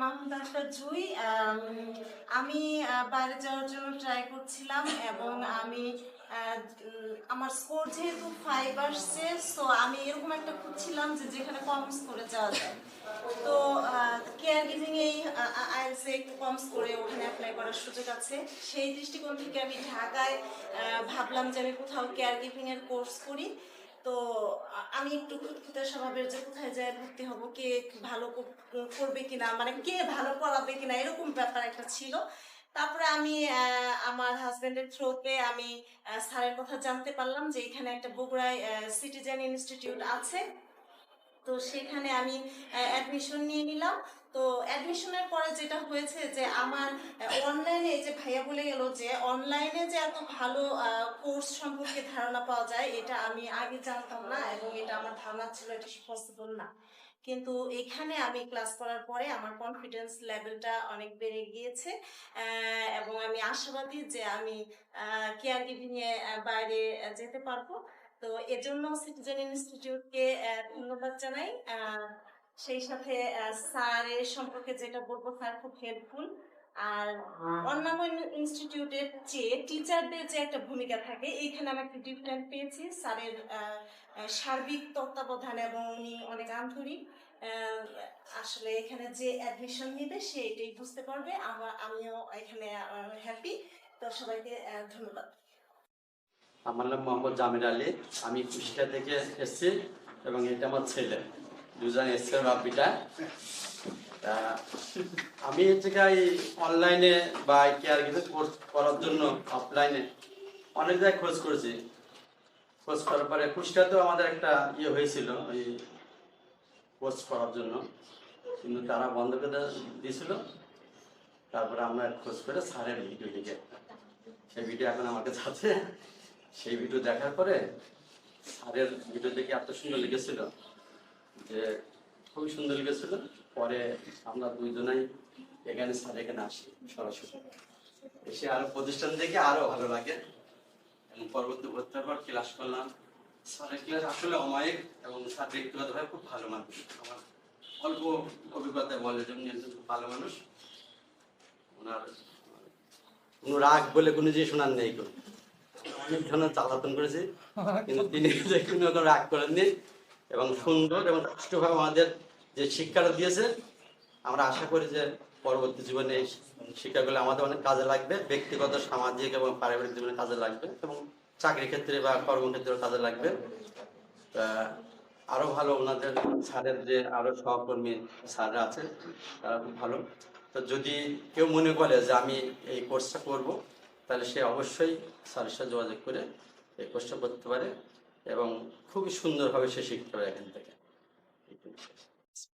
মাহমুদ আক্তার জুই, আমি বাইরে যাওয়ার জন্য ট্রাই করছিলাম এবং আমি আমার স্কোর যেহেতু ফাইভ আসছে সো আমি এরকম একটা খুঁজছিলাম যে যেখানে কম স্কোরে যাওয়া যায়। তো কেয়ার গিভিং এই আইএলসে একটু কম স্কোরে ওখানে অ্যাপ্লাই করার সুযোগ আছে। সেই দৃষ্টিকোণ থেকে আমি ঢাকায় ভাবলাম যে আমি কোথাও কেয়ার গিভিং এর কোর্স করি। তো আমি একটু খুঁতখুঁতে স্বভাবের যে কোথায় যায় ভর্তি হব। কে ভালো করবে কিনা মানে কে ভালো করাবে কিনা, এরকম ব্যাপার একটা ছিল। তারপরে আমি আমার হাজবেন্ডের থ্রোতে আমি স্যারের কথা জানতে পারলাম যে এখানে একটা বগুড়ায় সিটিজেন ইনস্টিটিউট আছে। তো সেখানে আমি অ্যাডমিশন নিয়ে নিলাম। তো অ্যাডমিশনের পরে যেটা হয়েছে যে আমার অনলাইনে যে যে অনলাইনে যে এত ভালো কোর্স সম্পর্কে ধারণা পাওয়া যায়, এটা আমি আগে জানতাম না এবং এটা আমার ধারণা ছিল এটা পসিবল না। কিন্তু এখানে আমি ক্লাস করার পরে আমার কনফিডেন্স লেভেলটা অনেক বেড়ে গিয়েছে এবং আমি আশাবাদী যে আমি কেয়ার গিভিং বাইরে যেতে পারব। তো এজন্য সিটিজেন ইনস্টিটিউটকে ধন্যবাদ জানাই। সেই সাথে স্যারের সম্পর্কে যেটা বলব, স্যার খুব হেল্পফুল আর অন্যান্য ইনস্টিটিউটের চেয়ে টিচারদের যে একটা ভূমিকা থাকে এইখানে আমি একটা ডিফারেন্ট পেয়েছি। স্যারের সার্বিক তত্ত্বাবধান এবং উনি অনেক আন্তরিক। আসলে এখানে যে অ্যাডমিশন নিবে সে এটাই বুঝতে পারবে। আমার আমিও এখানে হ্যাপি তো সবাইকে ধন্যবাদ। আমার নাম মোহাম্মদ জামির আলী। আমি কুষ্টিয়া থেকে এসেছি এবং এটা আমার ছেলে। দুজন এসছে বাপিটা আমি হচ্ছে অনলাইনে বা কেয়ার গিভে কোর্স করার জন্য অফলাইনে অনেক জায়গায় খোঁজ করেছি। খোঁজ করার পরে কুষ্টিয়াতেও আমাদের একটা ইয়ে হয়েছিল ওই কোর্স করার জন্য। কিন্তু তারা বন্ধ করে দিয়েছিল। তারপরে আমরা খোঁজ করে স্যারের ভিডিও লিখে সেই ভিডিও এখন আমার কাছে আছে। সেই ভিডিও দেখার পরে স্যারের ভিডিও দেখে এত সুন্দর লিখেছিল যে খুবই সুন্দর লিখেছিল পরে আমরা দুইজনাই এখানে স্যার এখানে আসি সরাসরি। এসে আরও প্রতিষ্ঠান দেখে আরও ভালো লাগে। এবং পরবর্তী ভর্তি হওয়ার পর ক্লাস করলাম। স্যারের ক্লাস আসলে অমায়িক এবং স্যার ব্যক্তিগতভাবে খুব ভালো মানুষ। আমার অল্প অভিজ্ঞতায় বলে যে উনি একজন খুব ভালো মানুষ। ওনার কোনো রাগ বলে কোনো জিনিস শোনার নেই কোনো। অনেক ধরনের চালাতন করেছে। কিন্তু তিনি যে কোনো রাগ করেননি। এবং সুন্দর এবং সুষ্ঠুভাবে আমাদের যে শিক্ষাটা দিয়েছে, আমরা আশা করি যে পরবর্তী জীবনে এই শিক্ষাগুলো আমাদের অনেক কাজে লাগবে, ব্যক্তিগত, সামাজিক এবং পারিবারিক জীবনে কাজে লাগবে এবং চাকরি ক্ষেত্রে বা কর্মক্ষেত্রে কাজে লাগবে। আরও ভালো ওনাদের, স্যারের যে আরও সহকর্মী স্যাররা আছে, তারা খুব ভালো। তো যদি কেউ মনে করে যে আমি এই কোর্সটা করব, তাহলে সে অবশ্যই স্যারের সাথে যোগাযোগ করে এই কোর্সটা করতে পারে। এবং খুবই সুন্দরভাবে সে শিখতে পারে এখান থেকে।